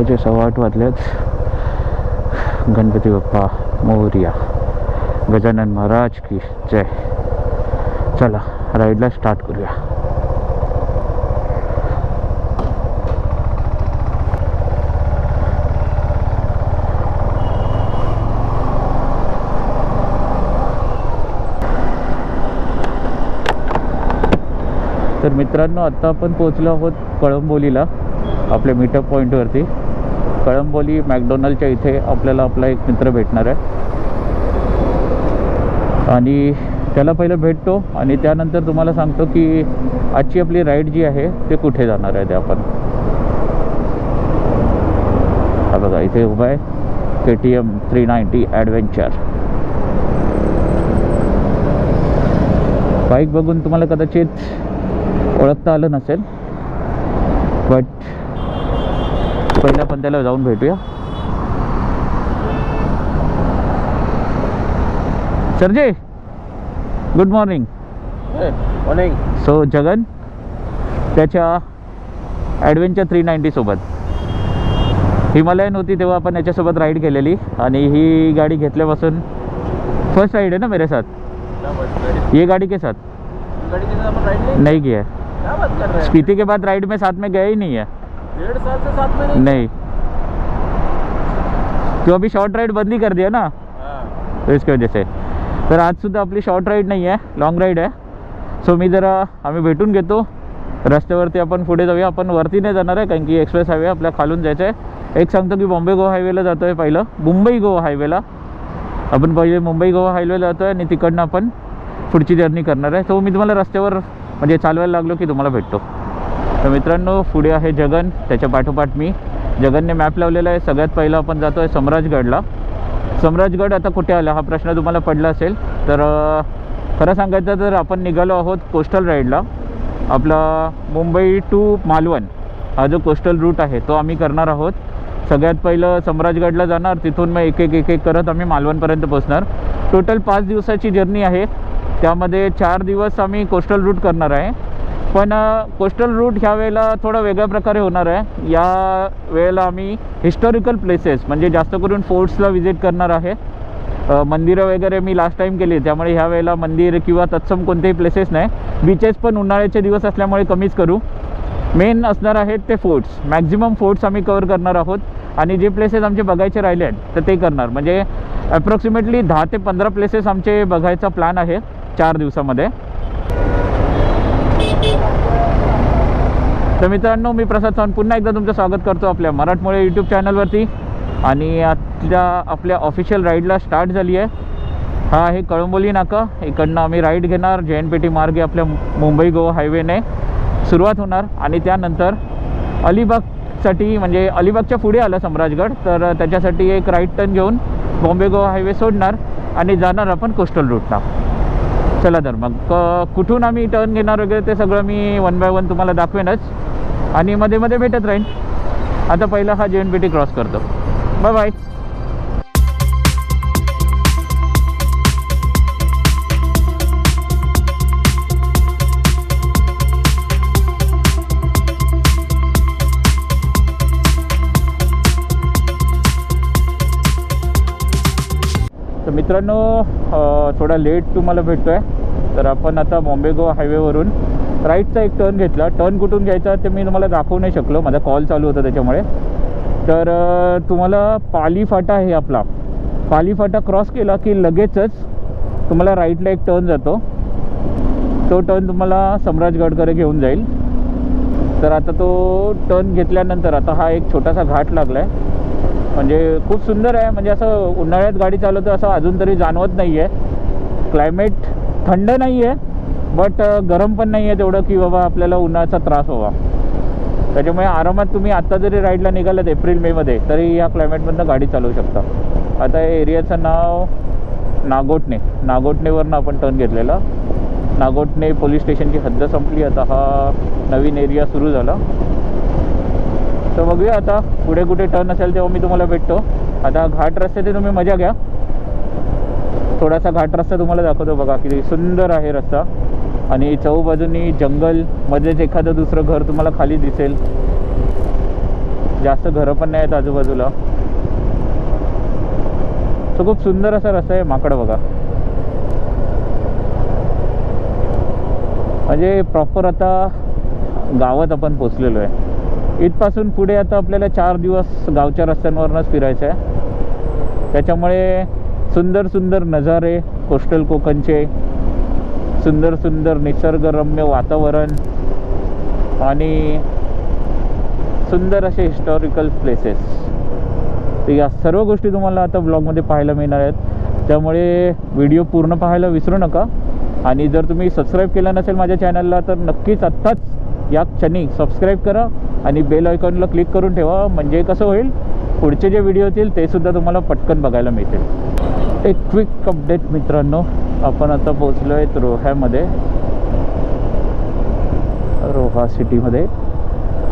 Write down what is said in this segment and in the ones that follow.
सकाळचे सव्वा आठ वाजलेत. गणपती बाप्पा मोरया. गजानन महाराज की जय. चला राईडला स्टार्ट करूया. तर मित्रांनो आत्ता आपण पोहोचलो आहोत कळंबोलीला आपल्या मीटअप पॉईंटवरती कळंबोली मॅकडोनल्डच्या इथे आपल्याला आपला एक मित्र भेटणार आहे. आणि त्याला पहिलं भेटतो आणि त्यानंतर तुम्हाला सांगतो की आजची आपली राईड जी आहे ते कुठे जाणार आहे ते आपण. हा बघा इथे उभा आहे K T M three ninety adventure bike बघून तुम्हाला कदाचित ओळखता आलं नसेल बट पहिल्या पण त्याला जाऊन भेटूया. Sergey good morning morning so Jagan त्याच्या ॲडव्हेंचर थ्री नाईन्टीसोबत हिमालयन होती तेव्हा आपण याच्यासोबत राईड केलेली आणि ही गाडी घेतल्यापासून फर्स्ट राईड है ना मेरे साथ? ये गाड़ी के साथ? गाड़ी के साथ अपन राइड नहीं किया हैं? स्पीति के बाद राइड में साथ में गया ही नहीं है. डेढ़ साल से साथ में नहीं? नहीं। तो अभी शॉर्ट राइड बंद ही कर दिया ना? हाँ। तो इसकी वजह से। तर आजसुद्धा आपली शॉर्ट राईड नाही आहे लॉंग राईड आहे सो मी जरा आम्ही भेटून घेतो। रस्त्यावरती आपण पुढे जाऊया आपण वरती नाही जाणार आहे कारण की एक्सप्रेस हायवे आपल्या खालून जायचं आहे. एक सांगतो की बॉम्बे गोवा हायवेला जातो आहे पहिलं. मुंबई गोवा हायवेला आपण पहिले मुंबई गोवा हायवेला जातो आहे आणि तिकडनं आपण पुढची जर्नी करणार आहे. तो मी तुम्हाला रस्त्यावर म्हणजे चालवायला लागलो की तुम्हाला भेटतो. तर मित्रांनो पुढे आहे जगन. त्याच्या पाठोपाठ मी. जगनने मॅप लावलेला आहे. सगळ्यात पहिलं आपण जातो आहे सम्राजगडला. सम्राजगड आता कुठे आला? हा प्रश्न तुम्हाला पडला असेल. तर खरं सांगायचं तर आपण निघालो आहोत कोस्टल राईडला आपला मुंबई टू मालवण हा जो कोस्टल रूट आहे तो आम्ही करणार आहोत. सगळ्यात पहिलं सम्राजगडला जाणार. तिथून मग एक एक एक एक करत आम्ही मालवणपर्यंत पोहोचणार. टोटल पाच दिवसाची जर्नी आहे. त्यामध्ये चार दिवस आम्ही कोस्टल रूट करणार आहे. पण कोस्टल रूट ह्या वेळेला थोडा वेगळ्या प्रकारे होणार आहे. या वेळेला आम्ही हिस्टॉरिकल प्लेसेस म्हणजे जास्त करून फोर्ट्सला व्हिजिट करणार आहे. मंदिरं वगैरे मी लास्ट टाईम केली त्यामुळे ह्या वेळेला मंदिर किंवा तत्सम कोणतेही प्लेसेस नाही. बीचेस पण उन्हाळ्याचे दिवस असल्यामुळे कमीच करू. मेन असणार आहेत ते फोर्ट्स मॅक्झिमम फोर्ट्स आम्ही कवर करणार आहोत. आणि जे प्लेसेस आमचे बघायचे राहिले आहेत तर ते करणार. म्हणजे अप्रॉक्सिमेटली दहा ते पंधरा प्लेसेस आमचे बघायचा प्लॅन आहे चार दिवसामध्ये. तर मित्रांनो मी प्रसाद चव्हाण पुन्हा एकदा तुमचं स्वागत करतो आपल्या मराठमोळे यूट्यूब चॅनलवरती आणि आजच्या आपल्या ऑफिशियल राईडला स्टार्ट झाली आहे. हा आहे कळंबोली नाका. इकडनं आम्ही राईड घेणार जे एन पी टी मार्गे आपल्या मुंबई गोवा हायवेने सुरुवात होणार. आणि त्यानंतर अलिबागसाठी म्हणजे अलिबागच्या पुढे आलं सम्राजगड तर त्याच्यासाठी एक राईट टर्न घेऊन बॉम्बे गोवा हायवे सोडणार. आणि जाणार आपण कोस्टल रूटला चला तर मग कुठून आम्ही टर्न घेणार वगैरे ते सगळं मी वन बाय वन तुम्हाला दाखवेनच. आणि मध्ये मध्ये भेटत राहीन. आता पहिला हा J N P T cross करतो. बाय बाय तर मित्रांनो थोडा लेट तुम्हाला भेटतो आहे तर आपण आता बॉम्बे गोवा हायवेवरून राईटचा एक टर्न घेतला. टर्न कुठून घ्यायचा ते मी तुम्हाला दाखवू नाही शकलो. माझा कॉल चालू होता त्याच्यामुळे. तर तुम्हाला पाली फाटा आहे आपला. पाली फाटा क्रॉस केला की लगेचच तुम्हाला राईटला एक टर्न जातो. तो टर्न तुम्हाला सम्राजगडकडे घेऊन जाईल. तर आता तो टर्न घेतल्यानंतर आता हा एक छोटासा घाट लागला आहे म्हणजे खूप सुंदर आहे. म्हणजे असं उन्हाळ्यात गाडी चालवतो असं अजून तरी जाणवत नाही आहे क्लायमेट थंड नाही आहे बट गरम पण नाही आहे तेवढं की बाबा आपल्याला उन्हाचा त्रास व्हावा. त्याच्यामुळे आरामात तुम्ही आत्ता जरी राईडला निघालात एप्रिल मेमध्ये तरी या क्लायमेटमधनं गाडी चालवू शकता. आता या एरियाचं नाव नागोटणे. नागोटणेवरनं आपण टर्न घेतलेला. नागोटणे पोलीस स्टेशनची हद्द संपली. आता हा नवीन एरिया सुरू झाला. तर बघूया आता पुढे कुठे टर्न असेल तेव्हा मी तुम्हाला भेटतो. आता घाट रस्त्याची तुम्ही मजा घ्या. थोडासा घाट रस्ता तुम्हाला दाखवतो बघा. किती सुंदर आहे रस्ता. आणि चौबाजूनी जंगल मध्येच एखादं दुसरं घर तुम्हाला खाली दिसेल. जास्त घरं पण नाही आहेत आजूबाजूला. तो खूप सुंदर असा रस्ता आहे माकड बघा. म्हणजे प्रॉपर आता गावात आपण पोचलेलो आहे. इथपासून पुढे आता आपल्याला चार दिवस गावच्या रस्त्यांवरनंच फिरायचं आहे. त्याच्यामुळे सुंदर सुंदर नजारे कोस्टल कोकणचे सुंदर सुंदर निसर्गरम्य वातावरण आणि सुंदर असे हिस्टॉरिकल प्लेसेस तर या सर्व गोष्टी तुम्हाला आता ब्लॉगमध्ये पाहायला मिळणार आहेत. त्यामुळे व्हिडिओ पूर्ण पाहायला विसरू नका. आणि जर तुम्ही सबस्क्राईब केलं नसेल माझ्या चॅनलला तर नक्कीच आत्ताच या क्षणी सबस्क्राईब करा आणि बेल आयकॉनला क्लिक करून ठेवा. म्हणजे कसं होईल? पुढचे जे व्हिडिओ येतील ते सुद्धा तुम्हाला पटकन बघायला मिळतील. एक क्विक अपडेट मित्रांनो. आपण आता पोचलो आहेत रोह्यामध्ये. रोहा सिटीमध्ये.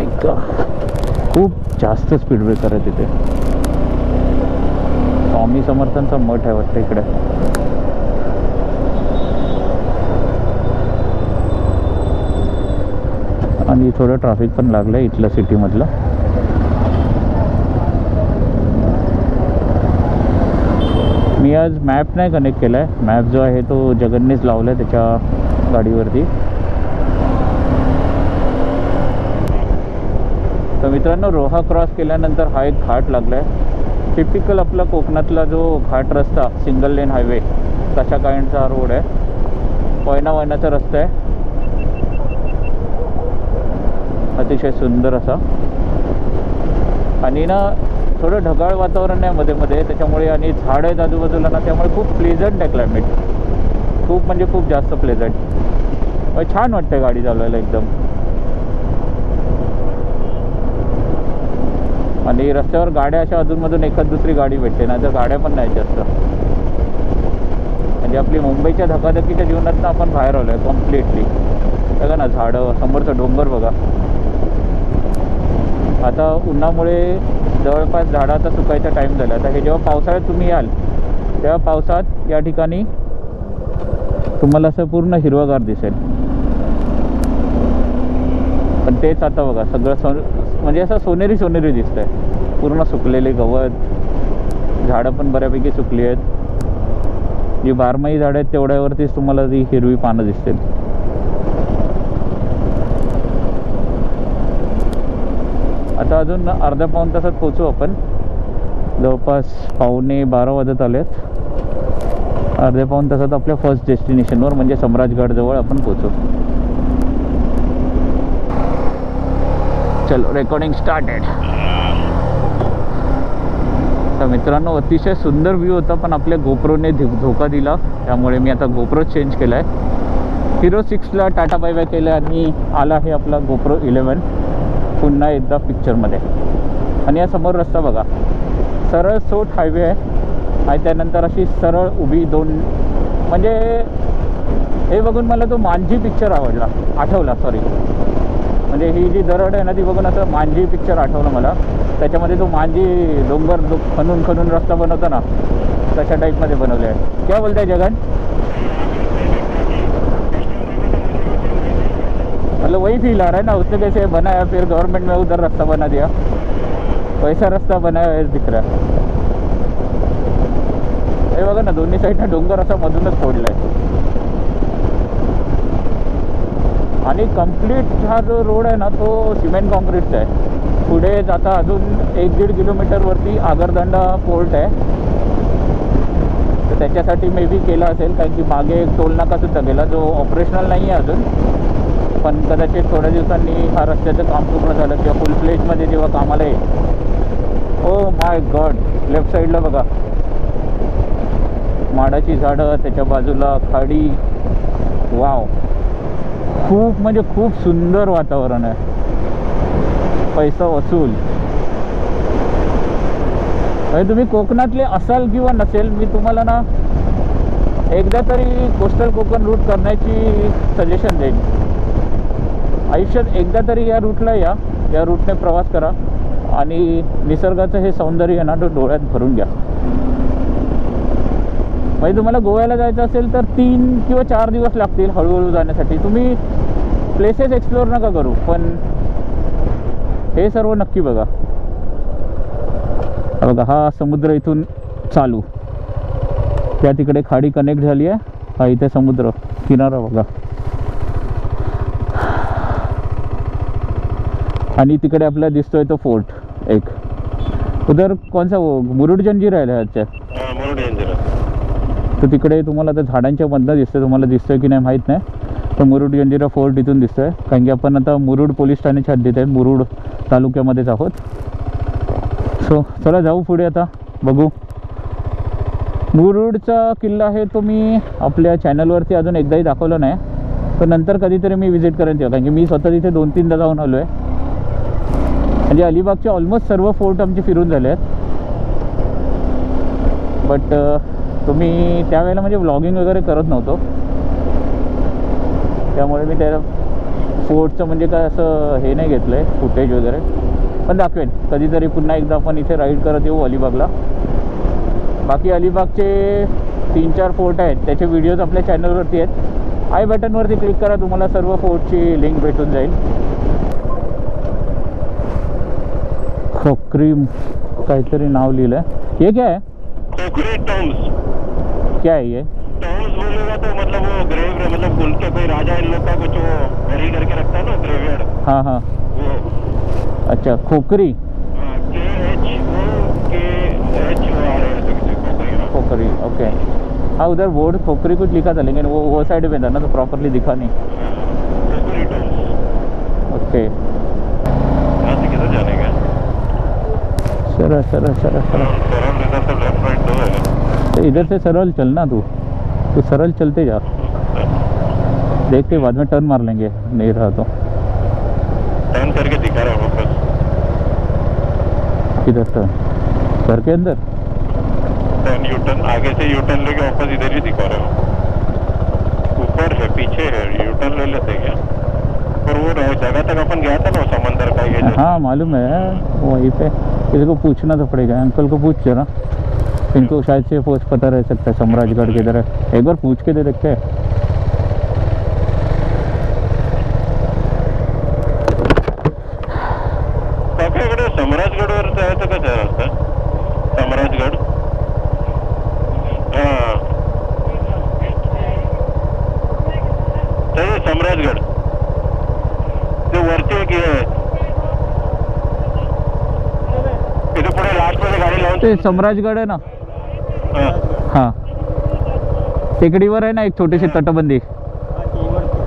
ऐका. खूप जास्त स्पीड ब्रेकर आहे तिथे. स्वामी समर्थांचा मठ आहे वाटतं इकडे. आणि थोडं ट्रॅफिक पण लागलं आहे इथलं सिटीमधलं मी आज मॅप नाही कनेक्ट केला आहे मॅप जो आहे तो जगननेच लावला आहे त्याच्या गाडीवरती. तर मित्रांनो रोहा क्रॉस केल्यानंतर हा एक घाट लागला आहे टिपिकल आपला कोकणातला जो घाट रस्ता सिंगल लेन हायवे तशा काइंडचा हा रोड आहे. वयना वयनाचा रस्ता आहे. अतिशय सुंदर असा. आणि ना थोडं ढगाळ वातावरण आहे मध्ये मध्ये त्याच्यामुळे आणि झाड आहेत आजूबाजूला ना त्यामुळे खूप प्लेझंट आहे क्लायमेट खूप म्हणजे खूप जास्त प्लेझंट छान वाटतं गाडी चालवायला एकदम. आणि रस्त्यावर गाड्या अशा अधूनमधून एखाद दुसरी गाडी भेटते ना तर गाड्या पण नाही जास्त. म्हणजे आपली मुंबईच्या धकाधकीच्या जीवनातनं आपण बाहेर आलो आहे कम्प्लिटली बघा ना झाडं समोरचं डोंगर बघा. आता उन्हामुळे जवळपास झाडं आता सुकायचा टाईम झाला. आता हे जेव्हा पावसाळ्यात तुम्ही याल तेव्हा पावसात या ठिकाणी तुम्हाला असं पूर्ण हिरवगार दिसेल. पण तेच आता बघा सगळं सो म्हणजे असं सोनेरी सोनेरी दिसत आहे पूर्ण सुकलेले गवत झाडं पण बऱ्यापैकी सुकली आहेत. जी बारमाही झाडं आहेत तेवढ्यावरतीच तुम्हाला ती हिरवी पानं दिसतील. आता अजून अर्ध्या पाऊण तासात पोचू आपण. जवळपास पावणे बारा वाजत आले आहेत अर्ध्या पाऊण तासात आपल्या फर्स्ट डेस्टिनेशनवर म्हणजे सम्राजगडजवळ आपण पोचू चलो रेकॉर्डिंग स्टार्टेड तर मित्रांनो अतिशय सुंदर व्ह्यू होता पण आपल्या गोप्रोने धो धोका दिला. त्यामुळे मी आता गोप्रो चेंज केला आहे हिरो सिक्सला टाटा बाय बाय केलं आणि आला आहे आपला गोप्रो इलेवन पुन्हा एकदा पिक्चरमध्ये आणि या समोर रस्ता बघा. सरळ सोट हायवे आहे. आणि त्यानंतर अशी सरळ उभी दोन म्हणजे हे बघून मला तो मांझी पिक्चर आवडला आठवला सॉरी म्हणजे ही जी दरड आहे ना ती बघून असं मांझी पिक्चर आठवलं मला. त्याच्यामध्ये तो मांझी डोंगर दो खणून खणून रस्ता बनवतो ना तशा टाईपमध्ये बनवले आहे क्या बोलताय जगन? मतलब वही फील आ रहा है ना उसने कैसे बनाया फिर गवर्नमेंट में उधर रास्ता बना दिया। वैसा रास्ता बनाया वैसे दिख रहा है। हे बघा ना दोन्ही साईडनं डोंगर असा मधूनच फोडलाय. आणि कंप्लीट हा जो रोड आहे ना तो सिमेंट कॉन्क्रीटचा आहे. पुढे जाता अजून एक दीड किलोमीटरवरती आगरदंडा पोर्ट आहे. तर त्याच्यासाठी मे बी केला असेल कारण की मागे एक टोल नाकासुद्धा गेला जो ऑपरेशनल नाही आहे अजून. पण कदाचित थोड्या दिवसांनी हा रस्त्याचं काम पूर्ण झालं किंवा फुल प्लेजमध्ये जेव्हा कामाला येईल ओ माय गॉड लेफ्ट साईडला बघा. माडाची झाडं त्याच्या बाजूला खाडी. वाव खूप म्हणजे खूप सुंदर वातावरण आहे. पैसा वसूल. म्हणजे तुम्ही कोकणातले असाल किंवा नसेल मी तुम्हाला ना एकदा तरी कोस्टल कोकण रूट करण्याची सजेशन देईन. आयुष्यात एकदा तरी या रूटला या. या रूटने प्रवास करा. आणि निसर्गाचं हे सौंदर्य ना डोळ्यात भरून घ्या. म्हणजे तुम्हाला गोव्याला जायचं असेल तर तीन किंवा चार दिवस लागतील हळूहळू जाण्यासाठी. तुम्ही प्लेसेस एक्सप्लोअर नका करू पण हे सर्व नक्की बघा. बघा हा समुद्र इथून चालू. त्या तिकडे खाडी कनेक्ट झाली आहे. हा इथे समुद्र किनारा बघा. आणि तिकडे आपल्याला दिसतोय तो फोर्ट एक. उधर कोणसा मुरुड जंजीर आहे हा जंजिरा तर तिकडे तुम्हाला आता झाडांच्या मधनं दिसतंय तुम्हाला दिसतंय की नाही माहीत नाही. तर मुरुड जंजिरा फोर्ट इथून दिसतोय कारण की आपण आता मुरुड पोलीस ठाण्याच्या हद्दीत आहे मुरुड तालुक्यामध्येच आहोत. सो चला जाऊ पुढे आता बघू. मुरुडचा किल्ला आहे तो मी आपल्या चॅनलवरती अजून एकदाही दाखवला नाही पण नंतर कधीतरी मी विजिट करेन तेव्हा कारण की मी स्वतः तिथे दोन तीनदा जाऊन आलो आहे म्हणजे अलिबागचे ऑलमोस्ट सर्व फोर्ट आमचे फिरून झाले आहेत. बट तुम्ही त्यावेळेला म्हणजे व्लॉगिंग वगैरे करत नव्हतो. त्यामुळे मी त्या फोर्टचं म्हणजे काय असं हे नाही घेतलं आहे फुटेज वगैरे. पण दाखवेन. कधीतरी पुन्हा एकदा आपण इथे राईड करत येऊ अलिबागला. बाकी अलिबागचे तीन चार फोर्ट आहेत. त्याचे व्हिडिओज आपल्या चॅनलवरती आहेत. आय बटनवरती क्लिक करा तुम्हाला सर्व फोर्टची लिंक भेटून जाईल. खोकरी काहीतरी नाव लिहिलं आहे हे क्या है खोखरी टॉम्स. क्या है? ये टॉम्स बोलेगा तो मतलब वो ग्रेव मतलब उनके कोई राजा इन लोग का कुछ वो बरी करके रखता है ना ग्रेवयार्ड. हाँ हाँ. वो. अच्छा खोकरी? के के हाँ। खोकरी ओके. हाँ उधर बोर्ड खोकरी कुछ लिखा था लेकिन वो वो साइड में था ना तो प्रॉपरली दिखा नहीं. ओके. यहाँ से किधर जाने का चलो चलो चलो चलो इधर से लेफ़्ट राइट दो है तो इधर से सरल चलना तू। तू सरल चलते जा। देखते बाद में टर्न मार लेंगे। नहीं रहा तो। टर्न करके दिखा रहा वापस किधर टर्न घर के अंदर? टर्न यू टर्न आगे से यू टर्न लेके वापस इधर ही दिखा रहा हूँ ऊपर है, पीछे है यू टर्न ले लेते क्या पर वो जगह तक अपन गया था ना समंदर का ये हाँ मालूम है वहीं पे। किसी को पूछना तो पड़ेगा अंकल को पूछ जरा। इनको शायद से पोस्ट पता रह सकता है सम्राजगढ़ किधर है। एक बार पूछ के दे देखते हैं। सम्राजगड वरती एक गाडी लावून ते सम्राजगड आहे ना? हां. हां. टेकडीवर आहे ना एक छोटीशी तटबंदी?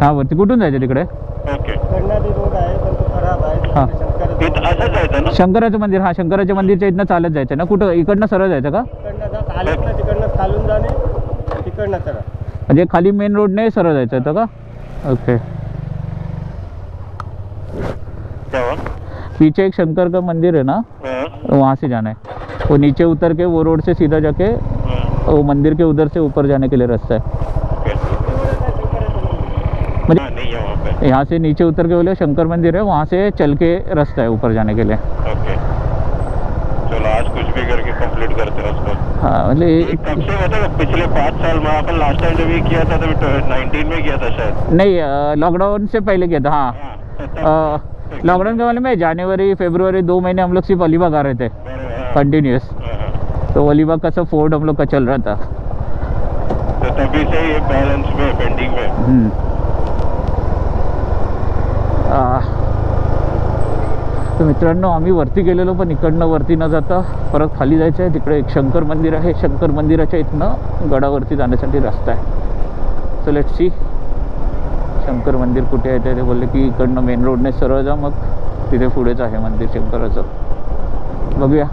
हां वरती कुठून जायचं तिकडे? ओके. रोड हा. इथं जायचं ना? शंकराचं मंदिर हां शंकराच्या मंदिरच्या इथनं चालत जायचं ना? कुठं इकडनं सरळ जायचं का? तिकडनं म्हणजे खाली मेन रोडने सरळ जायचं होतं का? ओके. पीछे एक शंकर का मंदिर है ना? वहाँ से जाना है। वो नीचे उतर के वो रोड से सीधा जाके वो मंदिर के उधर से ऊपर जाने के लिए रास्ता है। हाँ, यहाँ से नीचे उतर के बोले शंकर मंदिर है वहाँ से चल के रास्ता है ऊपर जाने के लिए। चलो आज कुछ भी करके कंप्लीट करते हैं उसको। हाँ मतलब कब से मतलब पिछले पाँच साल में अपन लास्ट टाइम जब ये किया था तभी नाइनटीन में किया था शायद। नहीं लॉकडाउन से पहले किया था हाँ। हाँ, लॉकडाउन के वाले में जनवरी फरवरी दो महीने हम लोग सिर्फ अलीबाग आ रहे थे. कंटिन्यूस. तो अलीबाग का सब फोर्ट हम लोग का चल रहा था. तो तभी से ये बैलेंस में पेंडिंग में. आ. तर मित्रांनो आम्ही वरती गेलेलो पण इकडनं वरती न जाता परत खाली जायचं आहे. तिकडे एक शंकर मंदिर आहे. शंकर मंदिराच्या इथनं गडावरती जाण्यासाठी रस्ता आहे. सो लेट सी शंकर मंदिर कुठे आहे ते बोलले की इकडनं मेन रोडने सरळ जा मग तिथे पुढेच आहे मंदिर शंकराचं. बघूया.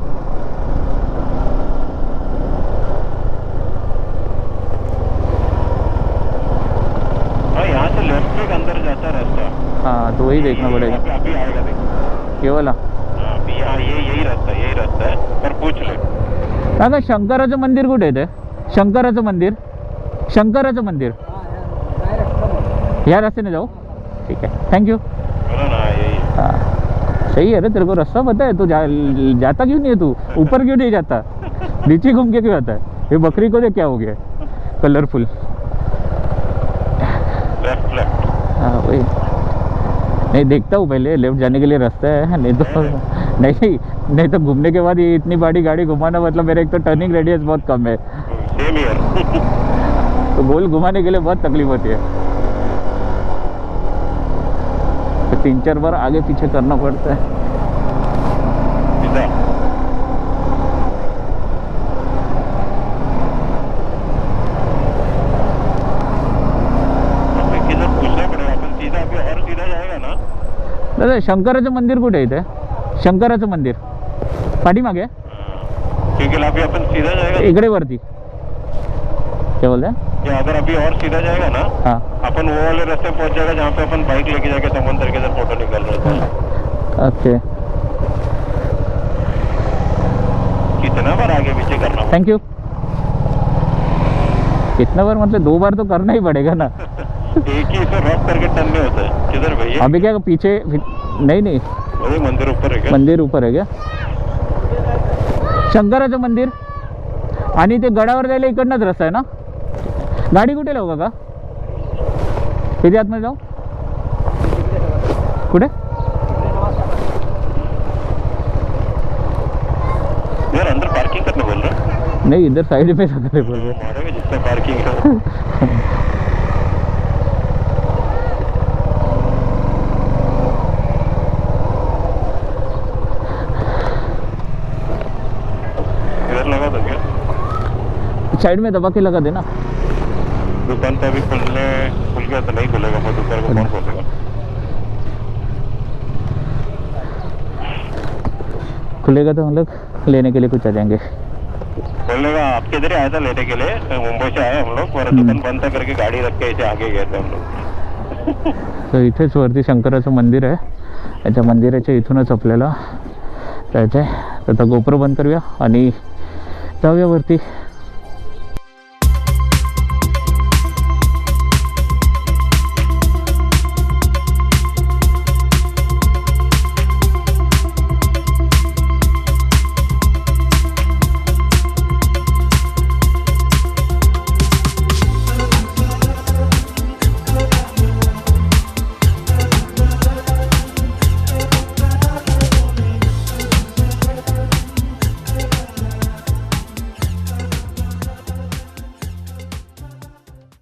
हाँ तो वही देखना पडेगा हे वाला अभी यहाँ ये यही रास्ता यही रास्ता पर पूछ ले. काका शंकराचं मंदिर कुठे आहे ते? शंकराचं मंदिर? शंकराचं मंदिर. ह्या रस्त्याने जाओ। ठीक है। थैंक यू बोला ना हाँ, यही है। हाँ। सही है रे तेरे को रास्ता पता है तू जा, जाता क्यों नहीं है तू? ऊपर क्यों नहीं जाता? नीचे घूम के क्यों आता है? ये बकरी को देख क्या हो गया? कलरफुल लेफ़्ट लेफ़्ट हाँ वही। नहीं देखता हूँ पहले लेफ़्ट जाने के लिए रास्ता है नहीं तो नहीं नहीं। तो घूमने के बाद ये इतनी बड़ी गाड़ी घुमाना मतलब मेरा एक तो टर्निंग रेडियस बहुत कम है। तो गोल घुमाने के लिए बहुत तकलीफ़ होती है। तीन चार बार आगे पीछे करना पड़ता है। दादा शंकराचं मंदिर कुठे इथे? शंकराचं मंदिर. पाठीमागे क्योंकि अभी अपन सीधा जाएगा। इकडे वरती क्या बोलते हैं? या अगर अभी और सीधा जाएगा ना हाँ। अपन वो वाले रास्ते पहुँच जाएगा जहाँ पे अपन बाइक लेके जाके समुद्र के इधर फ़ोटो निकल रहे थे। ओके कितना बार आगे पीछे करना थैंक यू कितना बार? मतलब दो बार तो करना ही पड़ेगा ना। एक ही इसे रॉक करके टर्न नहीं होता है। किधर भैया? अभी क्या पीछे नहीं नहीं। मंदिर ऊपर है क्या? मंदिर ऊपर आहे का शंकराचं मंदिर। आणि ते गडावर जायला इकडनंच रस्ता आहे ना? गाडी कुठे लावू का? किती आतमध्ये जाऊ कुठे? पार्किंग करने बोल रहे? नाही इधर साइड पे सगळे बोल रहे। जितना पार्किंग साइड में दबा के लगा देना। दुकान तो अभी खुलने खुल गया तो नहीं खुलेगा वो दुकान को? कौन खोलेगा खुलेगा तो हम लोग लेने के लिए कुछ आ जाएंगे। का आपके इधर आया था लेने के लिए तो मुंबई से आए हम लोग पर दुकान बंद था करके गाड़ी रख के ऐसे आगे गए थे हम लोग। तर इथेच वरती शंकराचं मंदिर आहे. याच्या मंदिराच्या इथूनच आपल्याला जायचं आहे तर गोप्रो बंद करूया आणि जाऊया वरती.